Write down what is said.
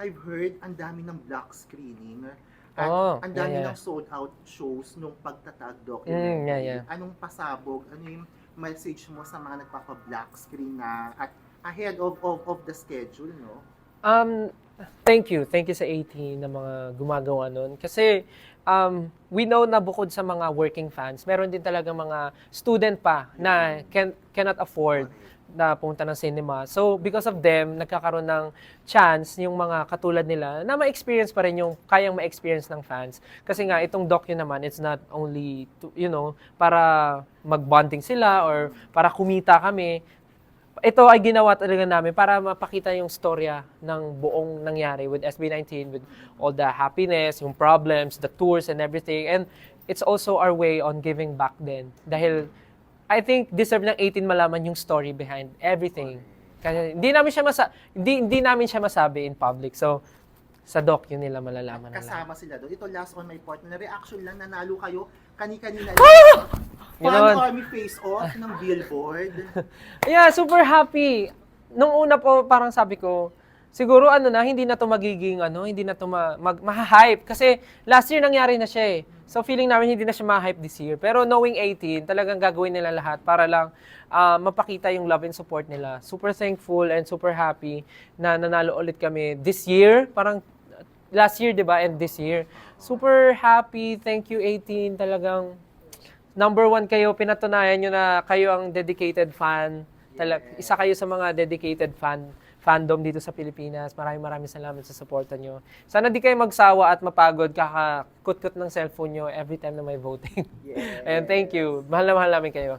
I've heard ang dami ng black screening. At Oh, ang dami yeah, yeah. ng sold out shows nung pagtatag Mm, documentary. yeah, yeah. Anong pasabog? Ano yung message mo sa mga nagpapa-black screen na at ahead of of, of the schedule, no? Um, thank you. Thank you sa 18 na mga gumagawa nun. Kasi um, we know na bukod sa mga working fans, meron din talaga mga student pa na can, cannot afford na pumunta ng cinema. So, because of them, nagkakaroon ng chance yung mga katulad nila na ma-experience pa rin yung kayang ma-experience ng fans. Kasi nga, itong docu naman, it's not only, to, you know, para mag-bonding sila or para kumita kami. Ito ay ginawa talaga namin para mapakita yung storya ng buong nangyari with SB19, with all the happiness, yung problems, the tours and everything. And it's also our way on giving back din. Dahil I think deserve ng 18 malaman yung story behind everything. Kasi hindi namin siya masa hindi, hindi namin siya masabi in public. So sa doc yun nila malalaman nila. Kasama sila doon. Ito last on my part na reaction lang nanalo kayo kani-kanina Yun Fan naman. Army Face Off ng Billboard. Yeah, super happy. Nung una po, parang sabi ko, siguro ano na, hindi na to magiging, ano, hindi na to ma, mag, hype Kasi last year nangyari na siya eh. So feeling namin hindi na siya ma-hype this year. Pero knowing 18, talagang gagawin nila lahat para lang ah, mapakita yung love and support nila. Super thankful and super happy na nanalo ulit kami this year. Parang last year, di ba? And this year. Super happy. Thank you, 18. Talagang number one kayo. Pinatunayan nyo na kayo ang dedicated fan. Talag, isa kayo sa mga dedicated fan fandom dito sa Pilipinas. Maraming maraming salamat sa suporta nyo. Sana di kayo magsawa at mapagod kakakut-kut ng cellphone nyo every time na may voting. Yes. Ayan, thank you. Mahal na mahal namin kayo.